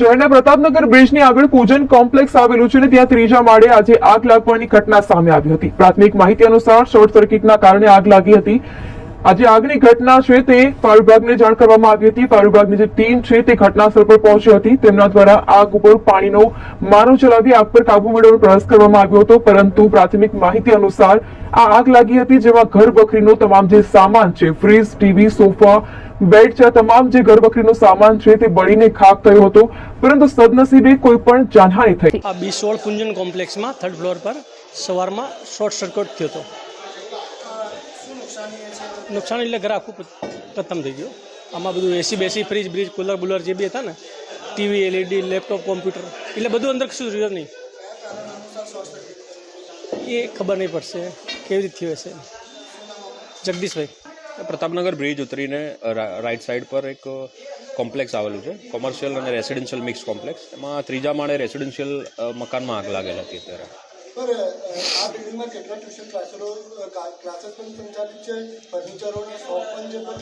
શહેરના પ્રતાપનગર બ્રિજની આગળ પૂજન કોમ્પ્લેક્સ આવેલું છે અને ત્યાં ત્રીજા માળે આજે આગ લાગવાની ઘટના સામે આવી હતી. પ્રાથમિક માહિતી અનુસાર શોર્ટ સર્કિટના કારણે આગ લાગી હતી. આજે આગની ઘટના છે તે ફાયર વિભાગને જાણ કરવામાં આવી હતી. ફાયર વિભાગની જે ટીમ છે તે ઘટનાસ્થળ પર પહોંચી હતી. તેમના દ્વારા આગ ઉપર પાણીનો મારો ચલાવી આગ પર કાબુ મેળવવાનો પ્રયાસ કરવામાં આવ્યો હતો. પરંતુ પ્રાથમિક માહિતી અનુસાર આ આગ લાગી હતી જેમાં ઘર બકરીનો તમામ જે સામાન છે, ફ્રીજ, ટીવી, સોફા, બેડ છે તમામ જે ઘર બકરીનો સામાન છે તે બળીને ખાક થયો હતો. પરંતુ સદનસીબે કોઈ પણ જાનહાની થઈ. આ બી કુંજન કોમ્પ્લેક્સમાં થર્ડ ફ્લોર પર સવારમાં શોર્ટ સર્કિટ થયો હતો. નુકસાન એટલે ઘર આખું પ- ખતમ થઈ ગયું આમાં બધું એસી બેસી ફ્રીજ બ્રીજ કુલર બુલર જે બી હતા ને ટીવી એલઈડી લેપટોપ કોમ્પ્યુટર એટલે બધું અંદર કશું રહ્યું નહીં એ ખબર નહીં પડશે કેવી રીતે થયું હશે જગદીશભાઈ પ્રતાપનગર બ્રિજ ઉતરીને રા- રાઈટ સાઈડ પર એક કોમ્પ્લેક્સ આવેલું છે કોમર્શિયલ અને રેસિડેન્શિયલ મિક્સ કોમ્પ્લેક્સ એમાં ત્રીજા માળે રેસિડેન્શિયલ અ, મકાનમાં આગ લાગેલ હતી અત્યારે સર આ બિલ્ડિંગમાં કેટલા ટ્યુશન ક્લાસરો ક્લાસીસ પણ સંચાલિત છે? ફર્નિચરોના શોપ પણ છે પણ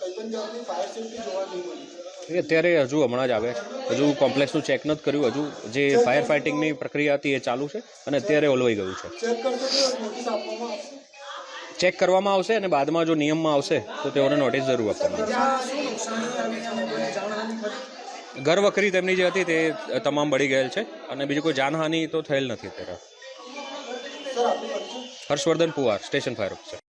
કઈ પણ જાતની ફાયર સેફટી જોવા નહીં મળી. અત્યારે હજુ હમણાં જ આવે. હજુ કોમ્પ્લેક્સનું ચેક નથી કર્યું. હજુ જે ફાયર ફાઇટિંગની પ્રક્રિયા હતી એ ચાલુ છે અને અત્યારે ઓલવાઈ ગયું છે. ચેક કરશો તો નોટિસ આપવામાં ચેક કરવામાં આવશે અને બાદમાં જો નિયમમાં આવશે તો તેઓને નોટિસ જરૂર આપવામાં ઘર વખરી તેમની જે હતી તે તમામ બળી ગયેલ છે અને બીજું કોઈ જાનહાનિ તો થયેલ નથી અત્યારે. Harshvardhan Puwar station fire officer.